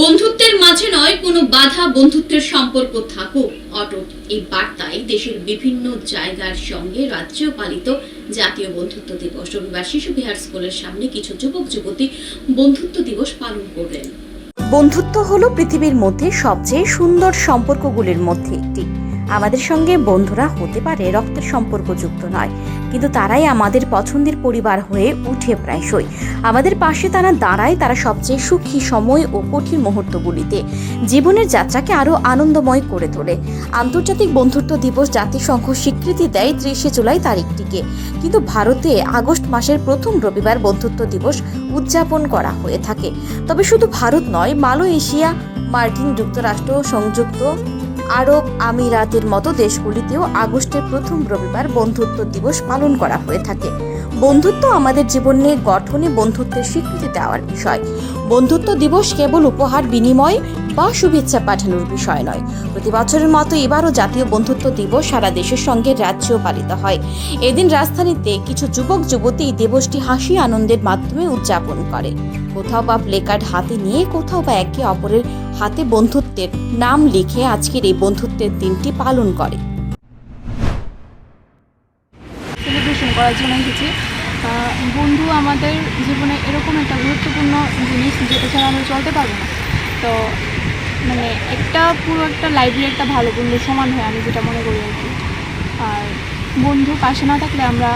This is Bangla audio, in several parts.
বন্ধুত্বের মাঝে নয়, কোনো বাধা বন্ধুত্বের সম্পর্ক থাকুক। অটুট এই বার্তায় দেশের বিভিন্ন জায়গার সঙ্গে রাজ্যেও পালিত জাতীয় বন্ধুত্ব দিবস। রবিবার শিশু বিহার স্কুলের সামনে কিছু যুবক, যুবতী বন্ধুত্ব দিবস পালন করলেন। বন্ধুত্ব হলো পৃথিবীর মধ্যে সবচেয়ে সুন্দর সম্পর্কগুলির মধ্যে একটি। আমাদের সঙ্গে বন্ধুরা হতে পারে রক্তের সম্পর্কযুক্ত নয়, কিন্তু তারাই আমাদের পছন্দের পরিবার হয়ে উঠে প্রায়শই। আমাদের পাশে তারা দাঁড়ায়, তারা সবচেয়ে সুখী সময় ও কঠিন মুহূর্তগুলিতে। জীবনের যাত্রাকে আরও আনন্দময় করে তোলে। আন্তর্জাতিক বন্ধুত্ব দিবস জাতিসংঘ স্বীকৃতি দেয় ত্রিশে জুলাই তারিখটিকে। কিন্তু ভারতে আগস্ট মাসের প্রথম রবিবার বন্ধুত্ব দিবস উদযাপন করা হয়ে থাকে। তবে শুধু ভারত নয়, মালয়েশিয়া, মার্কিন যুক্তরাষ্ট্র, সংযুক্ত আরব আমিরাতের মতো দেশগুলিতেও আগস্টের প্রথম রবিবার বন্ধুত্ব দিবস পালন করা হয়ে থাকে। বন্ধুত্ব আমাদের জীবনে গঠনে বন্ধুত্বের স্বীকৃতি দেওয়ার বিষয়। বন্ধুত্ব দিবস কেবল উপহার, বিনিময় বা শুভেচ্ছা পাঠানোর বিষয় নয়। প্রতি বছরের মতো এবারও জাতীয় বন্ধুত্ব দিবস সারা দেশের সঙ্গে রাজ্যেও পালিত হয়। এদিন রাজধানীতে কিছু যুবক, যুবতী এই দিবসটি হাসি আনন্দের মাধ্যমে উদযাপন করে। কোথাও বা প্লেকার্ড হাতে নিয়ে, কোথাও বা একে অপরের হাতে বন্ধুত্বের নাম লিখে আজকের এই বন্ধুত্বের দিনটি পালন করে। সেলিব্রেশন করার জন্য এসেছি। বন্ধু আমাদের জীবনে এরকম একটা গুরুত্বপূর্ণ জিনিস যেটা ছাড়া আমরা চলতে পারব না। তো মানে একটা পুরো একটা লাইব্রেরি একটা ভালো বন্ধু সমান হয় আমি যেটা মনে করি আর কি। আর বন্ধু পাশে না থাকলে আমরা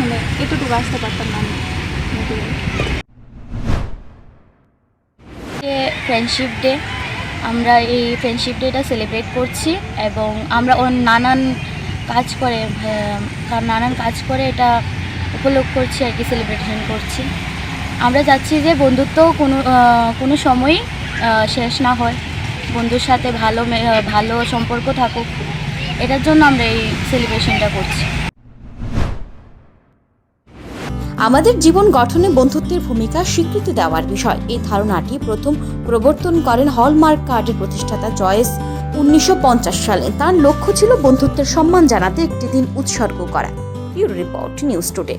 মানে এতটুকু আসতে পারতাম না আমি ফ্রেন্ডশিপ ডে আমরা এই ফ্রেন্ডশিপ ডেটা সেলিব্রেট করছি এবং আমরা ওর নানান কাজ করে নানান কাজ করে এটা উপলোগ করছি আর কি সেলিব্রেশন করছি। আমরা যাচ্ছি যে বন্ধুত্ব কোনো কোনো সময়ই শেষ না হয়। বন্ধুর সাথে ভালো ভালো সম্পর্ক থাকুক। এটার জন্য আমরা এই সেলিব্রেশনটা করছি। আমাদের জীবন গঠনে বন্ধুত্বের ভূমিকা স্বীকৃতি দেওয়ার বিষয়। এই ধারণাটি প্রথম প্রবর্তন করেন হলমার্ক কার্ডের প্রতিষ্ঠাতা জয়েস উনিশশো পঞ্চাশ সালে। তার লক্ষ্য ছিল বন্ধুত্বের সম্মান জানাতে একটি দিন উৎসর্গ করা। Euro report, news today.